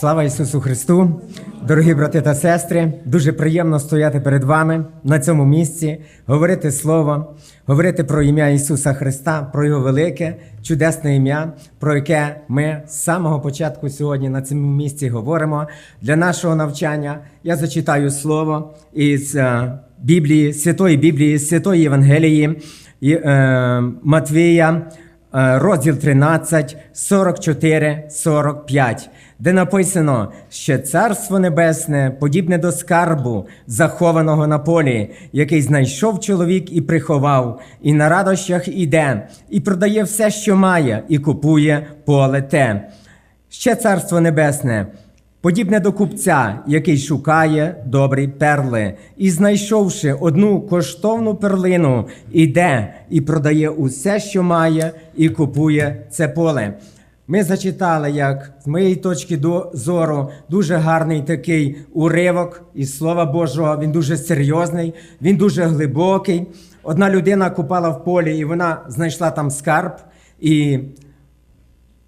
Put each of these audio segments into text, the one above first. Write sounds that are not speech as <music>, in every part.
Слава Ісусу Христу! Дорогі брати та сестри, дуже приємно стояти перед вами на цьому місці, говорити Слово, говорити про ім'я Ісуса Христа, про Його велике, чудесне ім'я, про яке ми з самого початку сьогодні на цьому місці говоримо. Для нашого навчання я зачитаю Слово із е, Біблії, Святої Біблії, Святої Євангелії е, Матвія. Е, розділ 13, 44, 45, де написано, що Царство Небесне подібне до скарбу, захованого на полі, який знайшов чоловік і приховав, і на радощах іде, і продає все, що має, і купує поле те. Ще Царство Небесне. Подібне до купця, який шукає добрі перли, і, знайшовши одну коштовну перлину, іде і продає усе, що має, і купує це поле. Ми зачитали, як з моєї точки зору, дуже гарний такий уривок із Слова Божого. Він дуже серйозний, він дуже глибокий. Одна людина купала в полі, і вона знайшла там скарб, і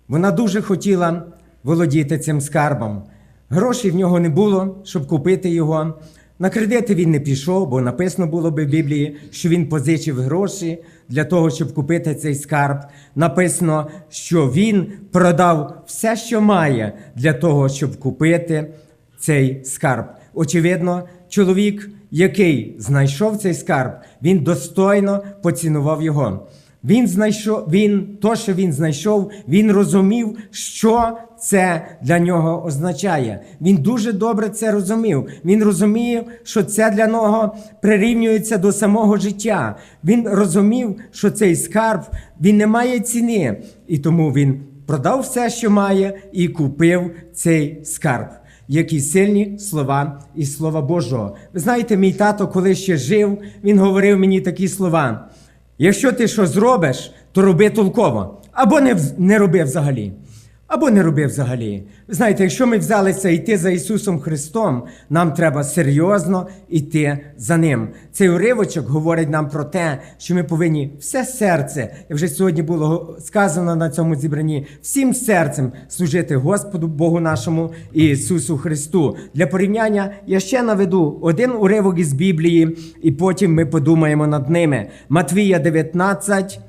вона дуже хотіла володіти цим скарбом. Грошей в нього не було, щоб купити його. На кредити він не пішов, бо написано було би в Біблії, що він позичив гроші для того, щоб купити цей скарб. Написано, що він продав все, що має, для того, щоб купити цей скарб. Очевидно, чоловік, який знайшов цей скарб, він достойно поцінував його. Він знайшов, він, то, що він знайшов, він розумів, що це для нього означає. Він дуже добре це розумів. Він розумів, що це для нього прирівнюється до самого життя. Він розумів, що цей скарб він не має ціни, і тому він продав все, що має, і купив цей скарб. Які сильні слова із Слова Божого. Ви знаєте, мій тато, коли ще жив, він говорив мені такі слова. Якщо ти що зробиш, то роби толково. Або не, не роби взагалі. Або не роби взагалі. Знаєте, якщо ми взялися йти за Ісусом Христом, нам треба серйозно йти за Ним. Цей уривочок говорить нам про те, що ми повинні все серце, як вже сьогодні було сказано на цьому зібранні, всім серцем служити Господу Богу нашому і Ісусу Христу. Для порівняння я ще наведу один уривок із Біблії, і потім ми подумаємо над ними. Матвія 19.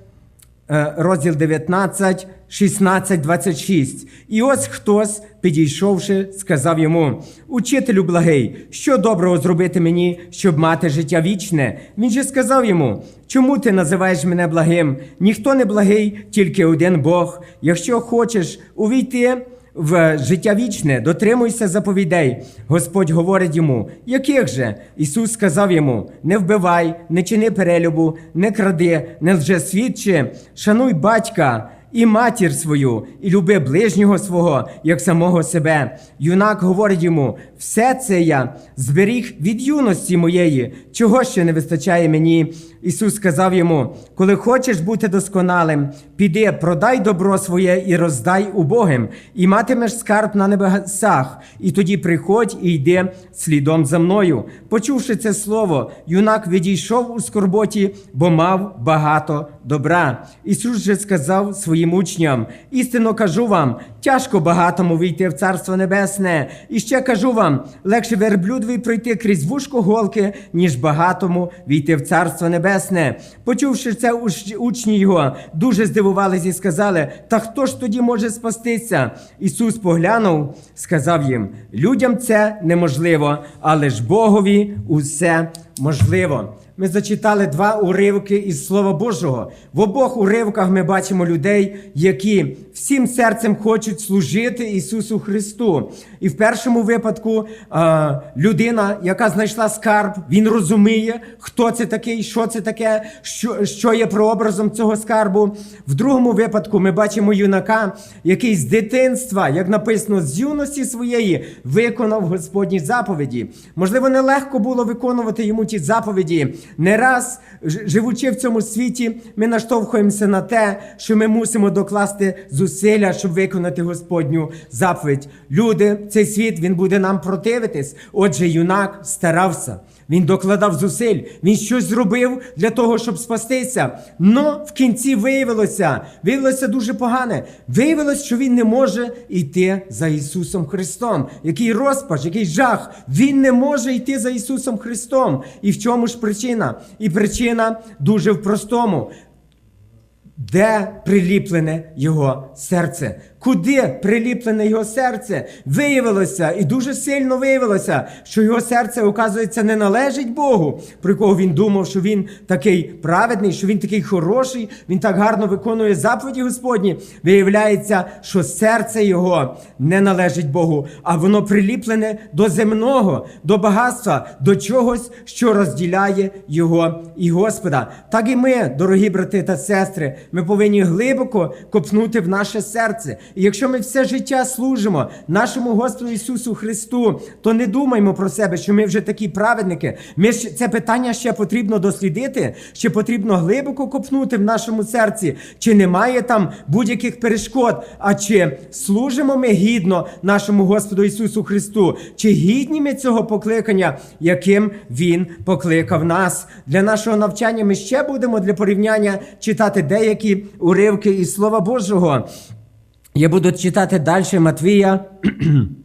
Е, розділ 19, 16, 26. І ось хтось, підійшовши, сказав йому: Учителю благий, що доброго зробити мені, щоб мати життя вічне? Він же сказав йому: Чому ти називаєш мене благим? Ніхто не благий, тільки один Бог. Якщо хочеш увійти в життя вічне, дотримуйся заповідей. Господь говорить йому, яких же? Ісус сказав йому: не вбивай, не чини перелюбу, не кради, не лже свідчи, шануй батька. І матір свою, і люби ближнього свого, як самого себе. Юнак говорить йому: все це я зберіг від юності моєї, чого ще не вистачає мені. Ісус сказав йому: коли хочеш бути досконалим, піди, продай добро своє і роздай убогим, і матимеш скарб на небесах, і тоді приходь і йди слідом за мною. Почувши це слово, юнак відійшов у скорботі, бо мав багато добра. Ісус же сказав своїм учням: істинно кажу вам, тяжко багатому війти в Царство Небесне. І ще кажу вам, легше верблюдові пройти крізь вушко голки, ніж багатому війти в Царство Небесне. Почувши це, учні його дуже здивувалися і сказали: Та хто ж тоді може спастися? Ісус поглянув, сказав їм: людям це неможливо, але ж Богові усе можливо. Ми зачитали два уривки із Слова Божого. В обох уривках ми бачимо людей, які всім серцем хочуть служити Ісусу Христу. І в першому випадку е, людина, яка знайшла скарб, він розуміє, хто це такий, що це таке, що, що є прообразом цього скарбу. В другому випадку ми бачимо юнака, який з дитинства, як написано, з юності своєї виконав Господні заповіді. Можливо, нелегко було виконувати йому ті заповіді. Не раз, живучи в цьому світі, ми наштовхуємося на те, що ми мусимо докласти зусилля, щоб виконати Господню заповідь. Люди, цей світ він буде нам противитись. Отже, юнак старався. Він докладав зусиль, він щось зробив для того, щоб спастися. Но в кінці виявилося, виявилося дуже погане. Виявилось, що він не може йти за Ісусом Христом. Який розпач, який жах. Він не може йти за Ісусом Христом. І в чому ж причина? І причина дуже в простому. Де приліплене його серце? Куди приліплене його серце? Виявилося, і дуже сильно виявилося, що його серце, оказується, не належить Богу, про якого він думав, що він такий праведний, що він такий хороший, він так гарно виконує заповіді Господні. Виявляється, що серце його не належить Богу, а воно приліплене до земного, до багатства, до чогось, що розділяє його і Господа. Так і ми, дорогі брати та сестри, ми повинні глибоко копнути в наше серце. І якщо ми все життя служимо нашому Господу Ісусу Христу, то не думаймо про себе, що ми вже такі праведники. Ми ж це питання ще потрібно дослідити, ще потрібно глибоко копнути в нашому серці, чи немає там будь-яких перешкод, а чи служимо ми гідно нашому Господу Ісусу Христу, чи гідні ми цього покликання, яким Він покликав нас. Для нашого навчання ми ще будемо для порівняння читати деякі уривки із Слова Божого. Я буду читати далі Матвія <clears throat>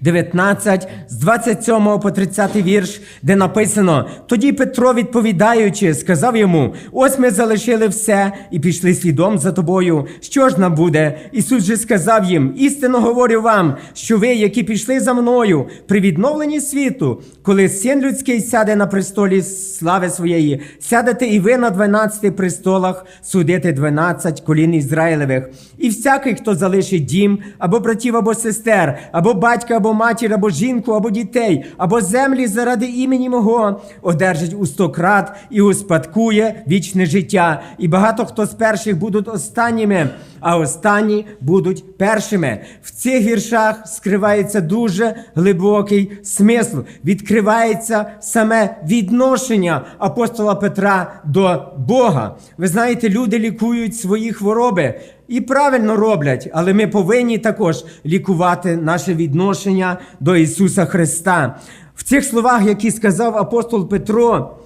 19, з 27 по 30 вірш, де написано: Тоді Петро, відповідаючи, сказав йому: Ось ми залишили все і пішли слідом за тобою. Що ж нам буде? Ісус же сказав їм: Істинно говорю вам, що ви, які пішли за мною при відновленні світу, коли син людський сяде на престолі слави своєї, сядете і ви на 12 престолах судити 12 колін Ізраїлевих. І всякий, хто залишить дім, або братів, або сестер, або батька, або матір, або жінку, або дітей, або землі заради імені мого, одержить у сто крат і успадкує вічне життя. І багато хто з перших будуть останніми, а останні будуть першими. В цих віршах скривається дуже глибокий смисл. Відкривається саме відношення апостола Петра до Бога. Ви знаєте, люди лікують свої хвороби. І правильно роблять, але ми повинні також лікувати наше відношення до Ісуса Христа. В цих словах, які сказав апостол Петро,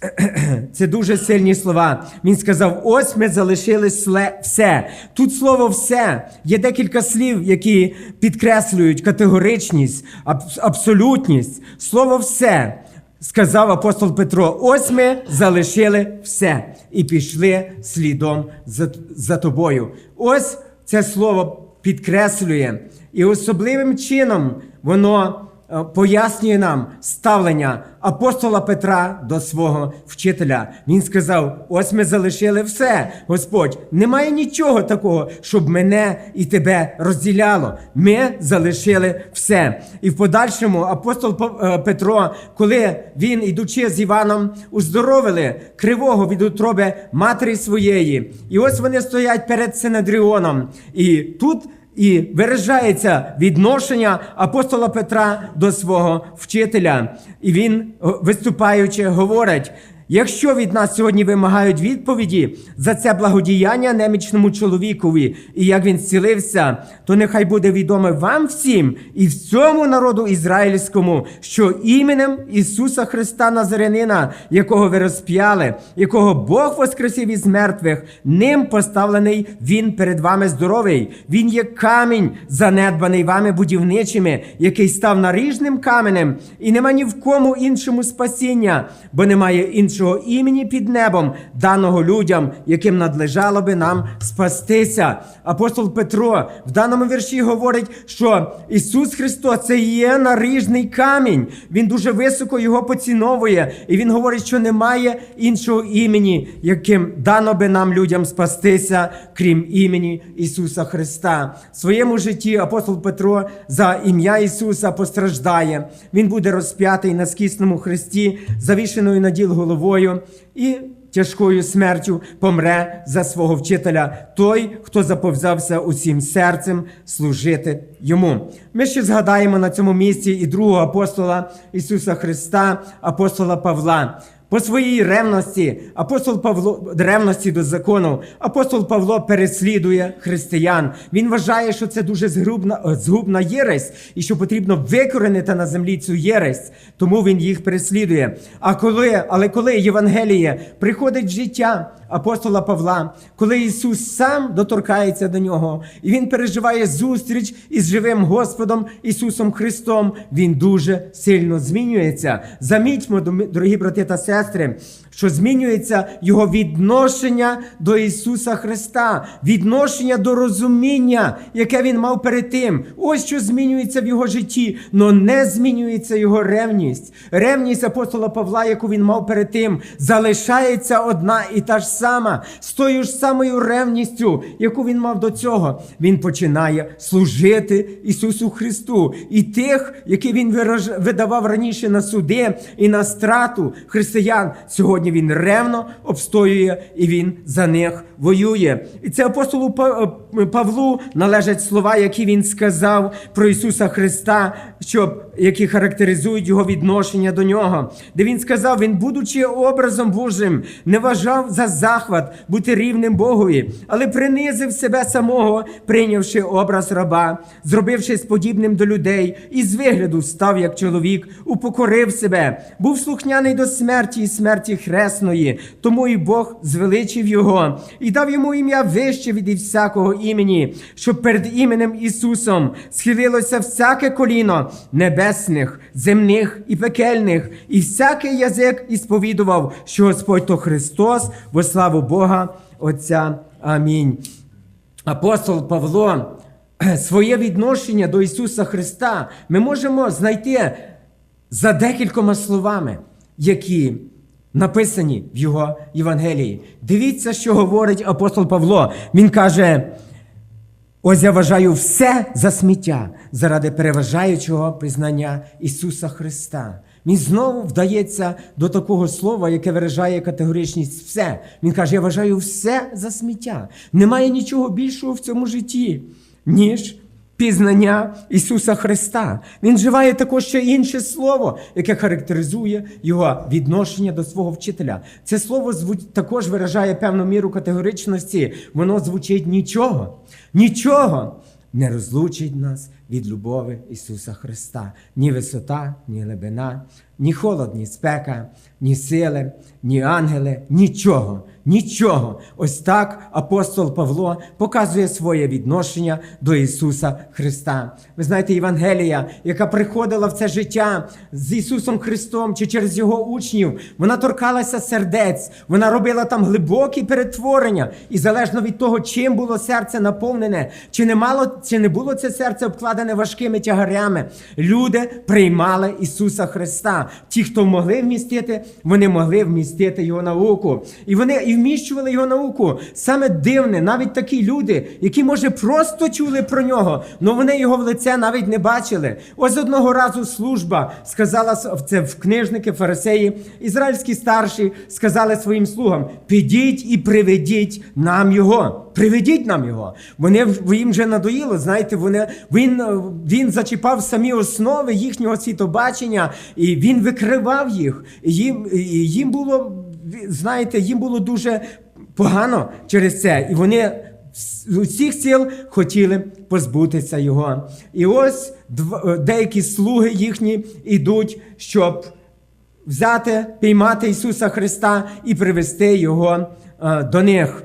<clears throat> це дуже сильні слова. Він сказав: ось ми залишили все. Тут слово все. Є декілька слів, які підкреслюють категоричність, аб- абсолютність. Слово все. Сказав апостол Петро: ось ми залишили все і пішли слідом за, за тобою. Ось це слово підкреслює, і особливим чином воно пояснює нам ставлення апостола Петра до свого вчителя. Він сказав: ось ми залишили все, Господь. Немає нічого такого, щоб мене і тебе розділяло. Ми залишили все. І в подальшому апостол е, Петро, коли він, ідучи з Іваном, уздоровили кривого від утроби матері своєї. І ось вони стоять перед Синедріоном. І тут і виражається відношення апостола Петра до свого вчителя. І він, виступаючи, говорить: якщо від нас сьогодні вимагають відповіді за це благодіяння немічному чоловікові, і як він зцілився, то нехай буде відоме вам всім і всьому народу ізраїльському, що іменем Ісуса Христа Назарянина, якого ви розп'яли, якого Бог воскресив із мертвих, ним поставлений Він перед вами здоровий. Він є камінь, занедбаний вами будівничими, який став наріжним каменем, і нема ні в кому іншому спасіння, бо немає іншого імені під небом, даного людям, яким надлежало би нам спастися. Апостол Петро в даному вірші говорить, що Ісус Христос це є наріжний камінь. Він дуже високо його поціновує, і він говорить, що немає іншого імені, яким дано би нам людям спастися, крім імені Ісуса Христа. В своєму житті апостол Петро за ім'я Ісуса постраждає. Він буде розп'ятий на скісному хресті, завішеною на діл головою і тяжкою смертю помре за свого вчителя, той, хто заповзався усім серцем служити йому. Ми ще згадаємо на цьому місці і другого апостола Ісуса Христа, апостола Павла. По своїй ревності, апостол Павло ревності до закону, апостол Павло переслідує християн. Він вважає, що це дуже згубна, е, згубна єресь, і що потрібно викоренити на землі цю єресь. Тому він їх переслідує. А коли, але коли Євангеліє приходить в життя апостола Павла, коли Ісус сам доторкається до нього, і він переживає зустріч із живим Господом Ісусом Христом, він дуже сильно змінюється. Замітьмо, дорогі брати та сестри, semestre що змінюється його відношення до Ісуса Христа, відношення до розуміння, яке він мав перед тим. Ось що змінюється в його житті, але не змінюється його ревність. Ревність апостола Павла, яку він мав перед тим, залишається одна і та ж сама, з тою ж самою ревністю, яку він мав до цього. Він починає служити Ісусу Христу і тих, які він видавав раніше на суди і на страту християн. Сьогодні він ревно обстоює і він за них воює. І це апостолу е, Павлу належать слова, які він сказав про Ісуса Христа, щоб які характеризують його відношення до нього. Де він сказав: Він, будучи образом Божим, не вважав за захват бути рівним Богові, але принизив себе самого, прийнявши образ раба, зробившись подібним до людей, і з вигляду став як чоловік, упокорив себе, був слухняний до смерті і смерті хресної, тому і Бог звеличив його і дав йому ім'я вище від всякого імені, щоб перед іменем Ісусом схилилося всяке коліно небесних, земних і пекельних, і всякий язик ісповідував, що Господь то Христос, во славу Бога Отця. Амінь. Апостол Павло своє відношення до Ісуса Христа ми можемо знайти за декількома словами, які написані в його Євангелії. Дивіться, що говорить апостол Павло. Він каже: ось я вважаю все за сміття заради переважаючого признання Ісуса Христа. Він знову вдається до такого слова, яке виражає категоричність все. Він каже: Я вважаю все за сміття. Немає нічого більшого в цьому житті, ніж пізнання Ісуса Христа. Він вживає також ще інше слово, яке характеризує його відношення до свого вчителя. Це слово також виражає певну міру категоричності. Воно звучить нічого. Нічого не розлучить нас від любові Ісуса Христа. Ні висота, ні глибина, ні холод, ні спека, ні сили, ні ангели, нічого. Нічого. Ось так апостол Павло показує своє відношення до Ісуса Христа. Ви знаєте, Євангелія, яка приходила в це життя з Ісусом Христом чи через Його учнів, вона торкалася сердець, вона робила там глибокі перетворення. І залежно від того, чим було серце наповнене, чи не мало, чи не було це серце обкладене важкими тягарями, люди приймали Ісуса Христа. Ті, хто могли вмістити, вони могли вмістити Його науку. І вони і вміщували його науку. Саме дивне, навіть такі люди, які, може, просто чули про нього, але вони його в лице навіть не бачили. Ось одного разу служба сказала це в книжники, фарисеї, ізраїльські старші сказали своїм слугам: підіть і приведіть нам його. Приведіть нам його. Вони їм вже надоїло. Знаєте, вони він, він зачіпав самі основи їхнього світобачення, і він викривав їх. І їм, і їм було знаєте, їм було дуже погано через це, і вони з усіх сил хотіли позбутися його. І ось е, деякі слуги їхні йдуть, щоб взяти, піймати Ісуса Христа і привести Його е, до них.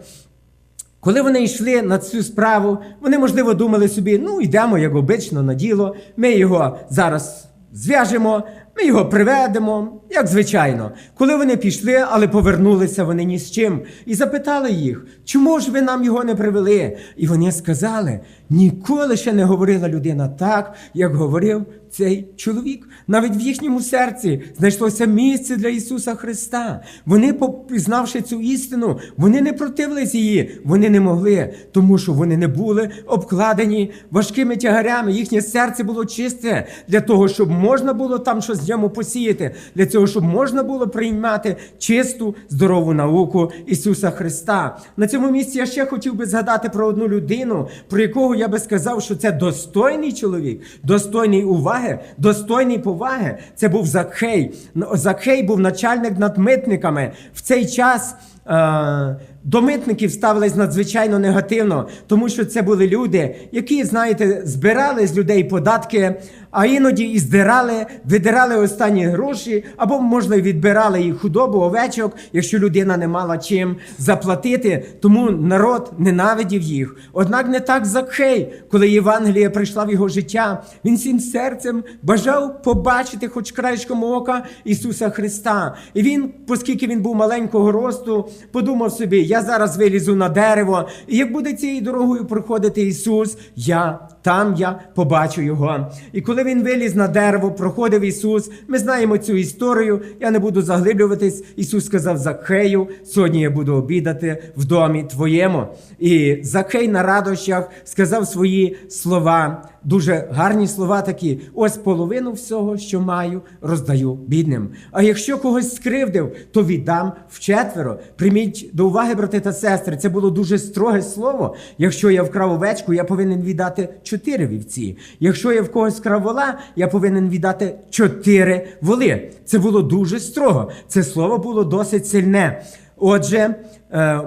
Коли вони йшли на цю справу, вони, можливо, думали собі: ну, йдемо, як обично, на діло, ми його зараз зв'яжемо, ми його приведемо, як звичайно. Коли вони пішли, але повернулися вони ні з чим, і запитали їх, чому ж ви нам його не привели? І вони сказали: ніколи ще не говорила людина так, як говорив цей чоловік. Навіть в їхньому серці знайшлося місце для Ісуса Христа. Вони, пізнавши цю істину, вони не противились її, вони не могли, тому що вони не були обкладені важкими тягарями. Їхнє серце було чисте для того, щоб можна було там щось в ньому посіяти, для цього, щоб можна було приймати чисту, здорову науку Ісуса Христа. На цьому місці я ще хотів би згадати про одну людину, про якого я би сказав, що це достойний чоловік, достойний уваги поваги, достойний поваги. Це був Закхей. Закхей був начальник над митниками. В цей час е, до митників ставились надзвичайно негативно, тому що це були люди, які, знаєте, збирали з людей податки, а іноді і здирали, видирали останні гроші, або, й відбирали їх худобу, овечок, якщо людина не мала чим заплатити. Тому народ ненавидів їх. Однак не так Закхей, коли Євангелія прийшла в його життя, він всім серцем бажав побачити хоч краєчком ока Ісуса Христа. І він, оскільки він був маленького росту, подумав собі: я зараз вилізу на дерево, і як буде цією дорогою проходити Ісус, я там я побачу його. І коли він виліз на дерево, проходив Ісус. Ми знаємо цю історію. Я не буду заглиблюватись. Ісус сказав Закхею, сьогодні я буду обідати в домі твоєму. І Закхей на радощах сказав свої слова. Дуже гарні слова такі: ось половину всього, що маю, роздаю бідним. А якщо когось скривдив, то віддам вчетверо. Прийміть до уваги, брати та сестри, це було дуже строге слово. Якщо я вкрав овечку, я повинен віддати чотири вівці. Якщо я в когось вкрав вола, я повинен віддати чотири воли. Це було дуже строго. Це слово було досить сильне. Отже,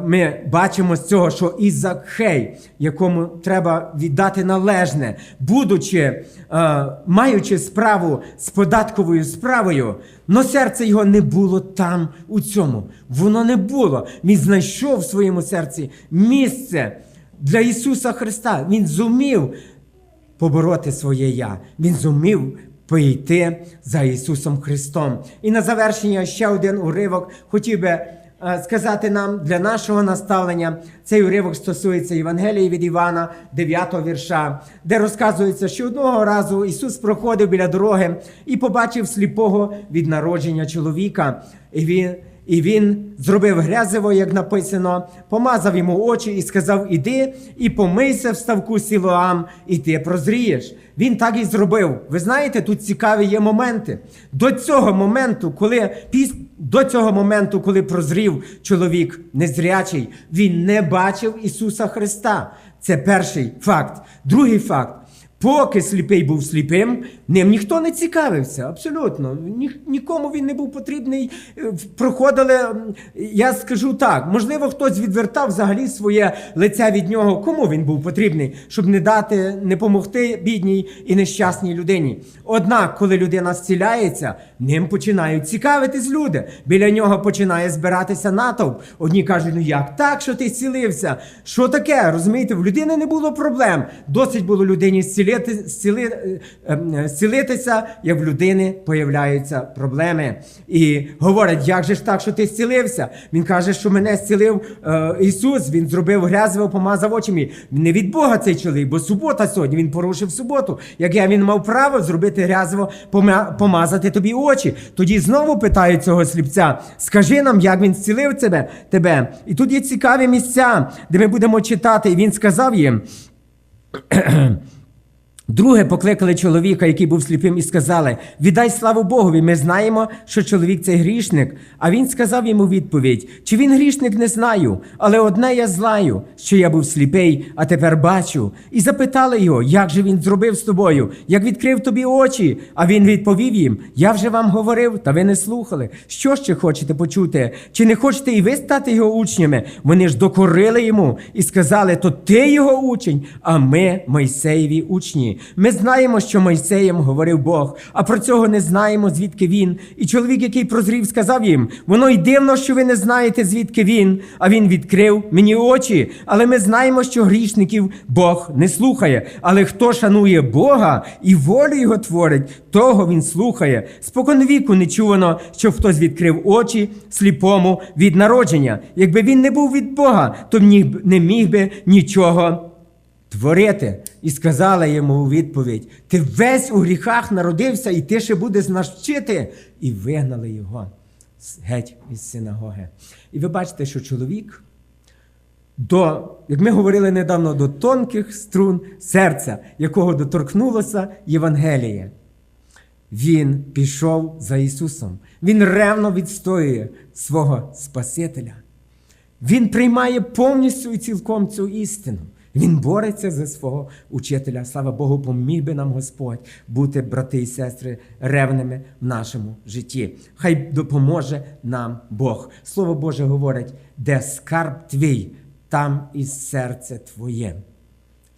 ми бачимо з цього, що і Закхей, якому треба віддати належне, будучи, е, маючи справу з податковою справою, но серце його не було там у цьому. Воно не було. Він знайшов в своєму серці місце для Ісуса Христа. Він зумів побороти своє я. Він зумів пойти за Ісусом Христом. І на завершення ще один уривок хотів би е, сказати нам для нашого наставлення. Цей уривок стосується Євангелії від Івана, 9 вірша, де розказується, що одного разу Ісус проходив біля дороги і побачив сліпого від народження чоловіка. І він і він зробив грязиво, як написано, помазав йому очі і сказав: Іди і помийся в ставку Сілоам, і ти прозрієш. Він так і зробив. Ви знаєте, тут цікаві є моменти. До цього моменту, коли. До цього моменту, коли прозрів чоловік незрячий, він не бачив Ісуса Христа. Це перший факт. Другий факт. Поки сліпий був сліпим, ним ніхто не цікавився. Абсолютно. Ні, нікому він не був потрібний. Е, Проходили, я скажу так, можливо, хтось відвертав взагалі своє лице від нього. Кому він був потрібний, щоб не дати, не помогти бідній і нещасній людині. Однак, коли людина зціляється, ним починають цікавитись люди. Біля нього починає збиратися натовп. Одні кажуть, ну як так, що ти зцілився? Що таке? Розумієте, в людини не було проблем. Досить було людині зцілити, зціли, е, е, зцілитися, як в людини появляються проблеми. І говорять, як же ж так, що ти зцілився? Він каже, що мене зцілив е, Ісус, він зробив грязиво, помазав очі мій. Не від Бога цей чоловік, бо субота сьогодні він порушив суботу. Як я він мав право зробити грязиво, пома- помазати тобі очі. Тоді знову питають цього сліпця: скажи нам, як він зцілив тебе, тебе. І тут є цікаві місця, де ми будемо читати. І він сказав їм. Друге покликали чоловіка, який був сліпим, і сказали: Віддай славу Богові, ми знаємо, що чоловік цей грішник. А він сказав йому відповідь: Чи він грішник, не знаю, але одне я знаю, що я був сліпий, а тепер бачу. І запитали його, як же він зробив з тобою, як відкрив тобі очі. А він відповів їм: Я вже вам говорив, та ви не слухали. Що ще хочете почути? Чи не хочете і ви стати його учнями? Вони ж докорили йому і сказали: То ти його учень, а ми Мойсеєві учні. Ми знаємо, що Мойсеєм говорив Бог, а про цього не знаємо, звідки він. І чоловік, який прозрів, сказав їм: воно й дивно, що ви не знаєте, звідки він. А він відкрив мені очі. Але ми знаємо, що грішників Бог не слухає. Але хто шанує Бога і волю його творить, того він слухає. Споконвіку не чувано, що хтось відкрив очі сліпому від народження. Якби він не був від Бога, то не міг би нічого творити. І сказала йому у відповідь: Ти весь у гріхах народився, і ти ще будеш нас вчити. І вигнали його геть із синагоги. І ви бачите, що чоловік до, як ми говорили недавно, до тонких струн серця, якого доторкнулося Євангеліє. Він пішов за Ісусом. Він ревно відстоює свого Спасителя. Він приймає повністю і цілком цю істину. Він бореться за свого учителя. Слава Богу, поміг би нам Господь бути, брати і сестри, ревними в нашому житті. Хай допоможе нам Бог. Слово Боже говорить, де скарб твій, там і серце твоє.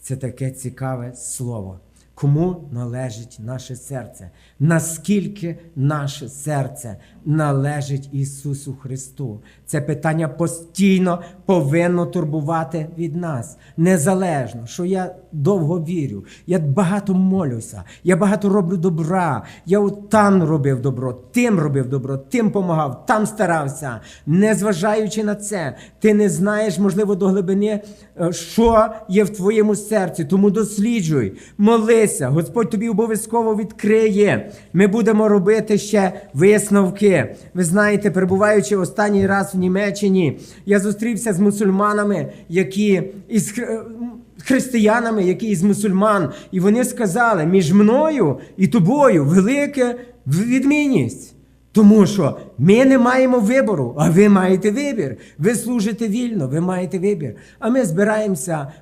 Це таке цікаве слово. Кому належить наше серце? Наскільки наше серце належить Ісусу Христу? Це питання постійно повинно турбувати від нас. Незалежно, що я довго вірю, я багато молюся, я багато роблю добра. Я от там робив добро, тим робив добро, тим помагав, там старався. Незважаючи на це, ти не знаєш, можливо, до глибини, е, що є в твоєму серці. Тому досліджуй, молися. Господь тобі обов'язково відкриє. Ми будемо робити ще висновки. Ви знаєте, перебуваючи останній раз в Німеччині, я зустрівся з мусульманами, які із е, християнами, які із мусульман, і вони сказали: між мною і тобою велика відмінність. Тому що ми не маємо вибору, а ви маєте вибір. Ви служите вільно, ви маєте вибір. А ми збираємося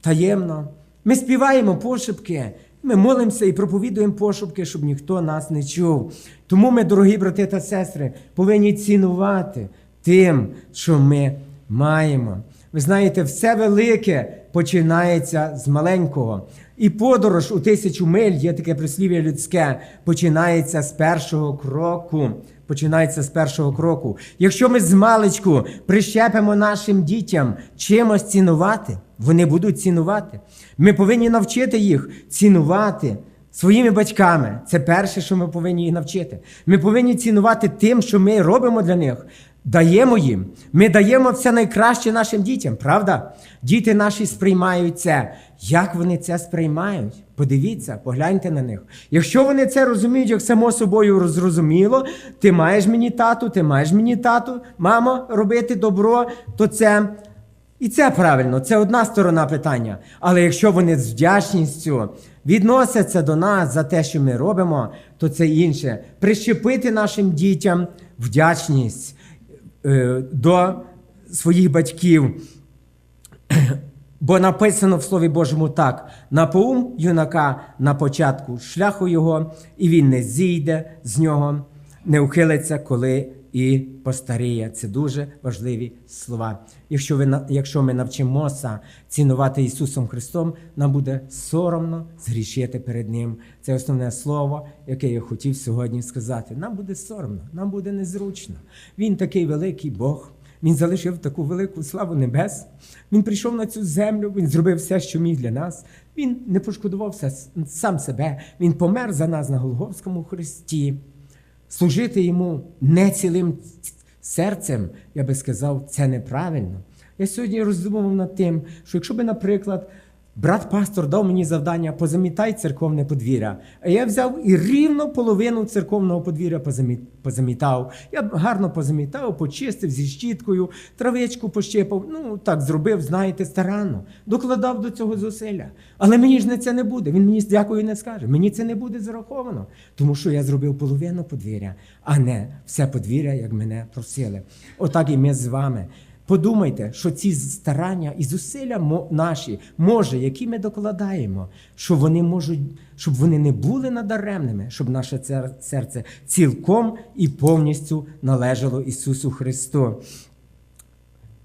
таємно. Ми співаємо пошепки, ми молимося і проповідуємо пошепки, щоб ніхто нас не чув. Тому ми, дорогі брати та сестри, повинні цінувати тим, що ми маємо. Ви знаєте, все велике починається з маленького. І подорож у тисячу миль є таке прислів'я людське, починається з першого кроку. Починається з першого кроку. Якщо ми з маличку прищепимо нашим дітям чимось цінувати, вони будуть цінувати. Ми повинні навчити їх цінувати своїми батьками. Це перше, що ми повинні їх навчити. Ми повинні цінувати тим, що ми робимо для них. Даємо їм. Ми даємо все найкраще нашим дітям, правда? Діти наші сприймають це. Як вони це сприймають? Подивіться, погляньте на них. Якщо вони це розуміють, як само собою зрозуміло, ти маєш мені тату, ти маєш мені тату, мамо, робити добро, то це. І це правильно, це одна сторона питання. Але якщо вони з вдячністю відносяться до нас за те, що ми робимо, то це інше. Прищепити нашим дітям вдячність до своїх батьків. Бо написано в Слові Божому так: напоум юнака на початку шляху його, і він не зійде з нього, не ухилиться, коли і постаріє. Це дуже важливі слова. Якщо, ви, якщо ми навчимося цінувати Ісусом Христом, нам буде соромно згрішити перед Ним. Це основне слово, яке я хотів сьогодні сказати. Нам буде соромно, нам буде незручно. Він такий великий Бог. Він залишив таку велику славу небес. Він прийшов на цю землю, він зробив все, що міг для нас. Він не пошкодував все- сам себе. Він помер за нас на Голговському хресті. Служити йому не цілим серцем, я би сказав, це неправильно. Я сьогодні роздумував над тим, що якщо би, наприклад, брат пастор дав мені завдання позамітай церковне подвір'я, а я взяв і рівно половину церковного подвір'я позамітав. Я гарно позамітав, почистив зі щіткою, травичку пощипав. Ну так зробив, знаєте, старанно. Докладав до цього зусилля. Але мені ж не це не буде. Він мені дякую не скаже. Мені це не буде зараховано, тому що я зробив половину подвір'я, а не все подвір'я, як мене просили. Отак і ми з вами. Подумайте, що ці старання і зусилля наші, може, які ми докладаємо, що вони можуть, щоб вони не були надаремними, щоб наше серце цілком і повністю належало Ісусу Христу.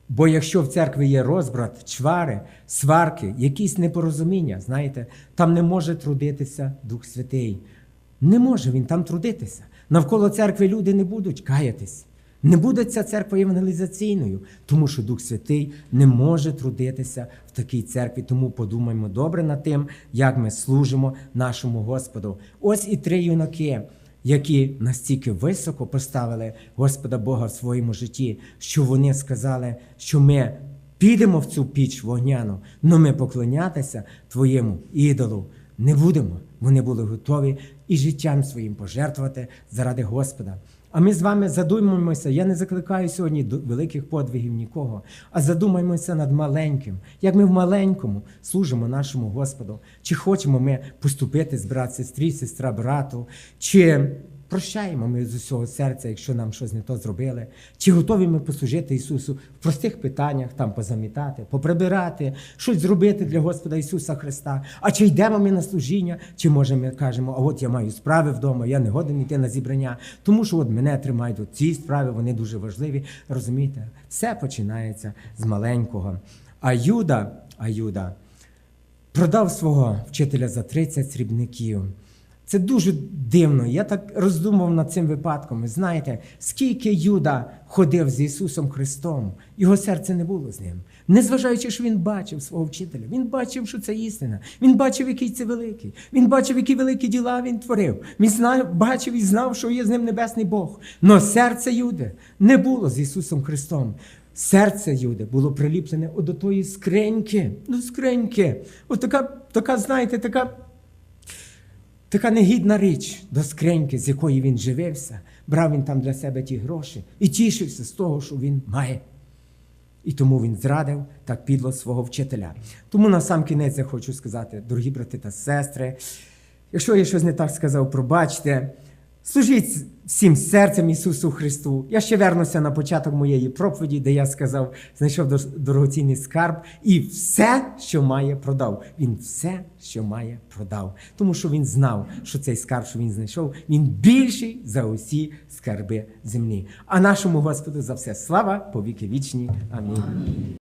Бо якщо в церкві є розбрат, чвари, сварки, якісь непорозуміння, знаєте, там не може трудитися Дух Святий. Не може він там трудитися. Навколо церкви люди не будуть каятись. Не буде ця церква євангелізаційною, тому що Дух Святий не може трудитися в такій церкві. Тому подумаймо добре над тим, як ми служимо нашому Господу. Ось і три юнаки, які настільки високо поставили Господа Бога в своєму житті, що вони сказали, що ми підемо в цю піч вогняну, але ми поклонятися твоєму ідолу не будемо. Вони були готові і життям своїм пожертвувати заради Господа. А ми з вами задумаємося. Я не закликаю сьогодні до великих подвигів нікого, а задумаємося над маленьким, як ми в маленькому служимо нашому Господу. Чи хочемо ми поступити з брат сестрі, сестра брату, чи прощаємо ми з усього серця, якщо нам щось не то зробили. Чи готові ми послужити Ісусу в простих питаннях, там позамітати, поприбирати, щось зробити для Господа Ісуса Христа? А чи йдемо ми на служіння, чи може ми кажемо, а от я маю справи вдома, я не годен йти на зібрання, тому що от мене тримають от ці справи, вони дуже важливі. Розумієте, все починається з маленького. А Юда, а Юда продав свого вчителя за 30 срібників. Це дуже дивно. Я так роздумав над цим випадком. Ви знаєте, скільки Юда ходив з Ісусом Христом, його серце не було з ним. Незважаючи, що він бачив свого вчителя, він бачив, що це істина. Він бачив, який це великий. Він бачив, які великі діла він творив. Він знав, бачив і знав, що є з ним небесний Бог. Но серце Юди не було з Ісусом Христом. Серце Юди було приліплене до тої скриньки. До скриньки. От така, така, знаєте, така Така негідна річ до скриньки, з якої він живився, брав він там для себе ті гроші і тішився з того, що він має. І тому він зрадив так підло свого вчителя. Тому на сам кінець я хочу сказати, дорогі брати та сестри, якщо я щось не так сказав, пробачте. Служіть всім серцем Ісусу Христу. Я ще вернуся на початок моєї проповіді, де я сказав, знайшов дорогоцінний скарб і все, що має, продав. Він все, що має, продав. Тому що він знав, що цей скарб, що він знайшов, він більший за усі скарби землі. А нашому Господу за все слава по віки вічні. Амінь.